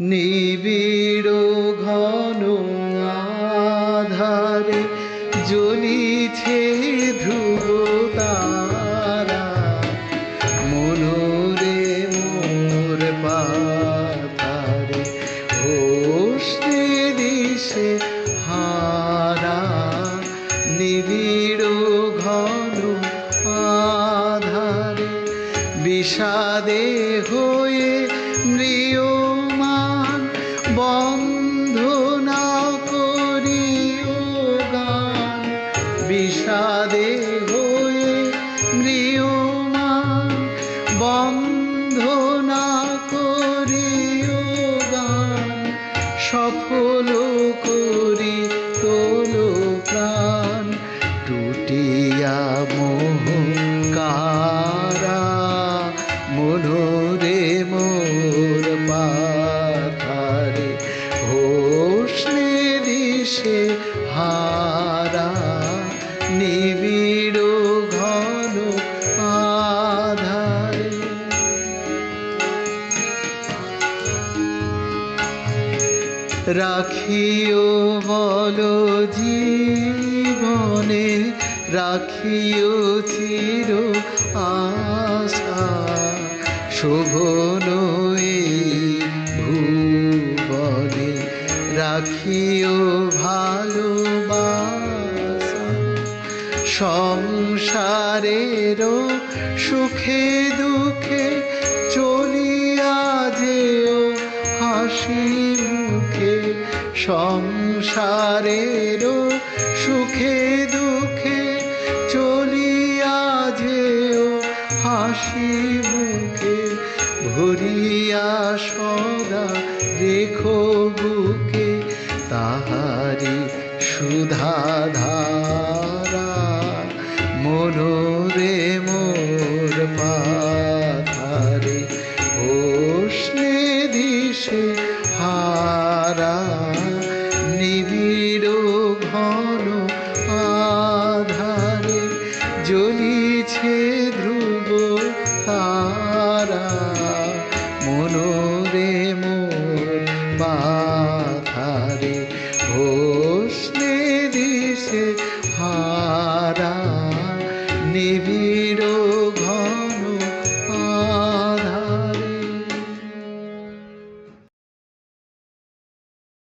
নিবিড় ঘন আধারে জ্বলিছে ধ্রুব তারা। মনোরে মোর পাথারে হোসে দিশে হারা। নিবিড় ঘন আধারে বিষাদে হয়ে মৃয়মান বন্ধ না করিও গান। বিষাদে হয়ে মৃয়মান বন্ধ না করিও গান। সফল করি তোলো প্রাণ। টুটিয়া মোহ কারা মনোরে রাখিও বল জীবনে, রাখিও চির আশা। শোভন ভুবনে, রাখিও ভালোবাসা। সংসারেরও সুখে দুঃখে চলিয়া যেও হাসি সংসারেরও সুখে দুঃখে চলিয়া যেও হাসি মুখে। ভরিয়া সদা রেখো বুকে তাহারি সুধা ধারা মনোরে মোর পাথারে ও দিশে হারা। মনোরে মোর মাথারে ভোসনে দিশে হারা নিবি